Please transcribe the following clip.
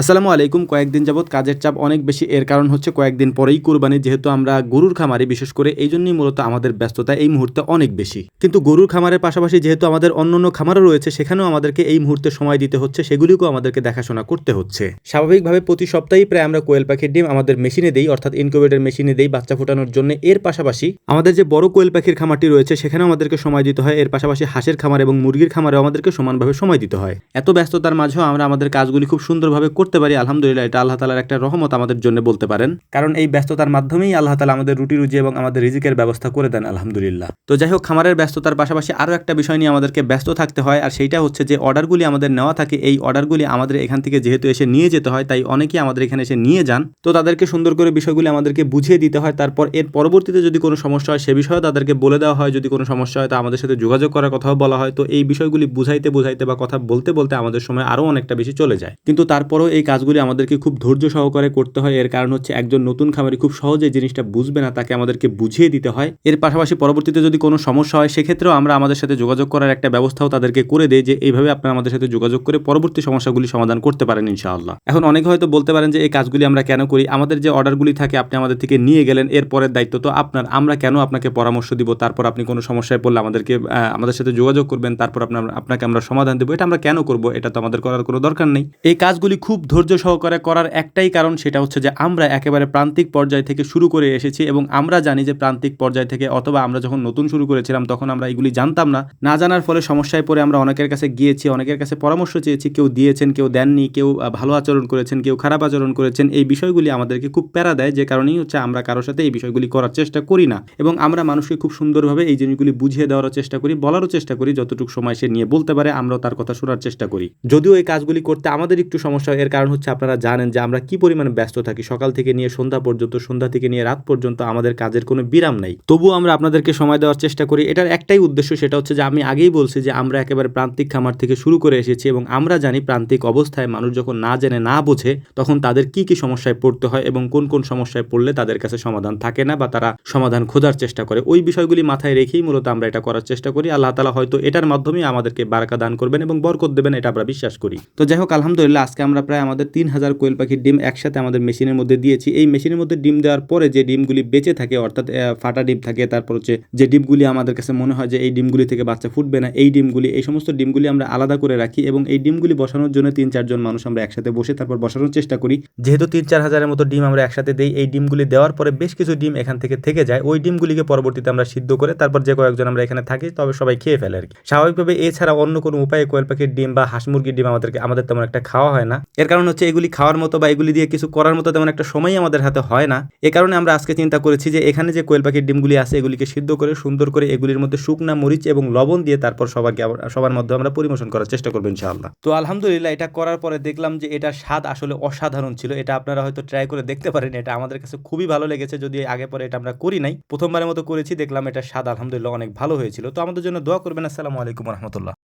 আসসালামু আলাইকুম। কয়েকদিন যাবৎ কাজের চাপ অনেক বেশি। এর কারণ হচ্ছে কয়েকদিন পরেই কুরবানি, যেহেতু আমরা গরুর খামারে বিশেষ করে এই জন্যই মূলত আমাদের ব্যস্ততা এই মুহূর্তে অনেক বেশি। কিন্তু গরুর খামারের পাশাপাশি যেহেতু আমাদের অন্য অন্য খামারও রয়েছে, সেখানেও আমাদেরকে এই মুহূর্তে সময় দিতে হচ্ছে, সেগুলিকেও আমাদেরকে দেখাশোনা করতে হচ্ছে। স্বাভাবিকভাবে প্রতি সপ্তাহেই প্রায় আমরা কোয়েল পাখির ডিম আমাদের মেশিনে দেই, অর্থাৎ ইনকিউবেটর মেশিনে দেই বাচ্চা ফোটানোর জন্য। এর পাশাপাশি আমাদের যে বড় কোয়েল পাখির খামারটি রয়েছে, সেখানেও আমাদেরকে সময় দিতে হয়। এর পাশাপাশি হাঁসের খামার এবং মুরগির খামারেও আমাদেরকে সমানভাবে সময় দিতে হয়। এত ব্যস্ততার মাঝেও আমরা আমাদের কাজগুলি খুব সুন্দরভাবে করতে পারি, আলহামদুলিল্লাহ, এটা আল্লাহ তালার একটা রহমত আমাদের জন্য বলতে পারেন। কারণ এই ব্যস্ততার মাধ্যমেই আল্লাহ তালা আমাদের রুটি রুজি এবং আমাদের রিজিকের ব্যবস্থা করে দেন, আলহামদুলিল্লাহ। তো যাই হোক, খামারের ব্যস্ততার পাশাপাশি আরও একটা বিষয় নিয়ে আমাদেরকে ব্যস্ত থাকতে হয়, আর সেইটা হচ্ছে যে অর্ডারগুলি আমাদের নেওয়া থাকে, এই অর্ডারগুলি আমাদের এখান থেকে যেহেতু এসে নিয়ে যেতে হয়, তাই অনেকেই আমাদের এখানে এসে নিয়ে যান। তো তাদেরকে সুন্দর করে বিষয়গুলি আমাদেরকে বুঝিয়ে দিতে হয়, তারপর এর পরবর্তীতে যদি কোনো সমস্যা হয়, সে বিষয়েও তাদেরকে বলে দেওয়া হয়, যদি কোনো সমস্যা হয়, তা আমাদের সাথে যোগাযোগ করার কথাও বলা হয়। তো এই বিষয়গুলি বুঝাইতে বুঝাইতে বা কথা বলতে বলতে আমাদের সময় আরও অনেকটা বেশি চলে যায়। কিন্তু তারপরেও এই কাজগুলি আমাদেরকে খুব ধৈর্য সহকারে করতে হয়। এর কারণ হচ্ছে একজন নতুন খামারি খুব সহজে জিনিসটা বুঝবে না, তাকে আমাদেরকে বুঝিয়ে দিতে হয়। এর পাশাপাশি পরবর্তীতে যদি কোনো সমস্যা হয়, সেক্ষেত্রেও আমরা আমাদের সাথে যোগাযোগ করার একটা ব্যবস্থাও তাদেরকে করে দেয় যে এইভাবে আপনারা আমাদের সাথে যোগাযোগ করে পরবর্তী সমস্যাগুলি সমাধান করতে পারেন ইনশাআল্লাহ। এখন অনেকে হয়তো বলতে পারেন যে এই কাজগুলি আমরা কেন করি? আমাদের যে অর্ডারগুলি থাকে, আপনি আমাদের থেকে নিয়ে গেলেন, এর পরের দায়িত্ব তো আপনার। আমরা কেন আপনাকে পরামর্শ দিব? তারপর আপনি কোনো সমস্যায় পড়লে আমাদেরকে আমাদের সাথে যোগাযোগ করবেন, তারপর আপনার, আপনাকে আমরা সমাধান দেবো। এটা আমরা কেন করব? এটা তো আমাদের করার কোনো দরকার নেই। এই কাজগুলি খুব ধৈর্য সহকারে করার একটাই কারণ সেটা হচ্ছে যে আমরা একেবারে প্রান্তিক পর্যায় থেকে শুরু করে এসেছি এবং আমরা জানি যে প্রান্তিক পর্যায় থেকে অথবা আমরা যখন নতুন শুরু করেছিলাম তখন আমরা এগুলি জানতাম না। না জানার ফলে সমস্যায় পড়ে আমরা অনেকের কাছে গিয়েছি, অনেকের কাছে পরামর্শ চেয়েছি, কেউ দিয়েছেন, কেউ দেননি, কেউ ভালো আচরণ করেছেন, কেউ খারাপ আচরণ করেছেন, এই বিষয়গুলি আমাদেরকে খুব প্যারা দেয় যে কারণেই হচ্ছে আমরা কারোর সাথে এই বিষয়গুলি করার চেষ্টা করি না। এবং আমরা মানুষকে খুব সুন্দরভাবে এই জিনিসগুলি বুঝিয়ে দেওয়ারও চেষ্টা করি, বলারও চেষ্টা করি, যতটুকু সময় সে নিয়ে বলতে পারে আমরাও তার কথা শোনার চেষ্টা করি। যদিও এই কাজগুলি করতে আমাদের একটু সমস্যা হয়, এর কারণ হচ্ছে আপনারা জানেন যে আমরা কি পরিমাণে ব্যস্ত থাকি। সকাল থেকে নিয়ে সন্ধ্যা পর্যন্ত, সন্ধ্যা থেকে নিয়ে রাত পর্যন্ত আমাদের কাজের কোনো বিরাম নাই। তবুও আমরা আপনাদেরকে সময় দেওয়ার চেষ্টা করি। এটার একটাই উদ্দেশ্য সেটা হচ্ছে যে আমি আগেই বলছি যে আমরা একেবারে প্রান্তিক খামার থেকে শুরু করে এসেছি এবং আমরা জানি প্রান্তিক অবস্থায় মানুষ যখন না জেনে, না বোঝে, তখন তাদের কি কি সমস্যায় পড়তে হয় এবং কোন কোন সমস্যায় পড়লে তাদের কাছে সমাধান থাকে না বা তারা সমাধান খোঁজার চেষ্টা করে। ওই বিষয়গুলি মাথায় রেখেই মূলত আমরা এটা করার চেষ্টা করি। আল্লাহ তালা হয়তো এটার মাধ্যমেই আমাদেরকে বারাকা দান করবেন এবং বরকত দেবেন, এটা আমরা বিশ্বাস করি। তো যাই হোক, আলহামদুলিল্লাহ, আজকে আমরা প্রায় আমাদের তিন হাজার কোয়েল পাখির ডিম একসাথে আমাদের মেশিনের মধ্যে দিয়েছি। এই মেশিনের মধ্যে ডিম দেওয়ার পরে যে ডিমগুলি বেঁচে থাকে, অর্থাৎ ফাটা ডিম থাকে, তারপর হচ্ছে যে ডিমগুলি আমাদের কাছে মনে হয় যে এই ডিমগুলি থেকে বাচ্চা ফুটবে না, এই ডিমগুলি, এই সমস্ত ডিমগুলি আমরা আলাদা করে রাখি এবং এই ডিমগুলি বসানোর জন্য তিন চারজন মানুষ আমরা একসাথে বসে তারপর বসানোর চেষ্টা করি। যেহেতু তিন, চার হাজারের মতো ডিম আমরা একসাথে দিই, এই ডিমগুলি দেওয়ার পরে বেশ কিছু ডিম এখান থেকে থেকে যায়। ওই ডিমগুলিকে পরবর্তীতে আমরা সিদ্ধ করে তারপর যে কয়েকজন আমরা এখানে থাকি, তবে সবাই খেয়ে ফেলে আর কি। স্বাভাবিকভাবে এছাড়া অন্য কোনো উপায়ে কোয়েল পাখির ডিম বা হাঁস মুরগির ডিম আমাদেরকে, আমাদের তেমন একটা খাওয়া হয় না। এর কারণ হচ্ছে এগুলি খাওয়ার মতো বা এগুলি দিয়ে কিছু করার মতো তেমন একটা সময় আমাদের হাতে হয় না। এ কারণে আমরা আজকে চিন্তা করেছি যে এখানে যে কোয়েল পাখির ডিমগুলি আছে, এগুলিকে সিদ্ধ করে, সুন্দর করে এগুলির মধ্যে শুকনা মরিচ এবং লবণ দিয়ে তারপর সবাইকে সবার মধ্যে আমরা পরিবেশন করার চেষ্টা করব ইনশাআল্লাহ। তো আলহামদুলিল্লাহ এটা করার পরে দেখলাম যে এটার স্বাদ আসলে অসাধারণ ছিল। এটা আপনারা হয়তো ট্রাই করে দেখতে পারেন। এটা আমাদের কাছে খুবই ভালো লেগেছে। যদি আগে পরে এটা আমরা করি নাই। প্রথমবারের মতো করেছি, দেখলাম এটা স্বাদ আলহামদুলিল্লাহ অনেক ভালো হয়েছিল। তো আমাদের জন্য দোয়া করবেন। আসসালামু আলাইকুম রহমতুল্লাহ।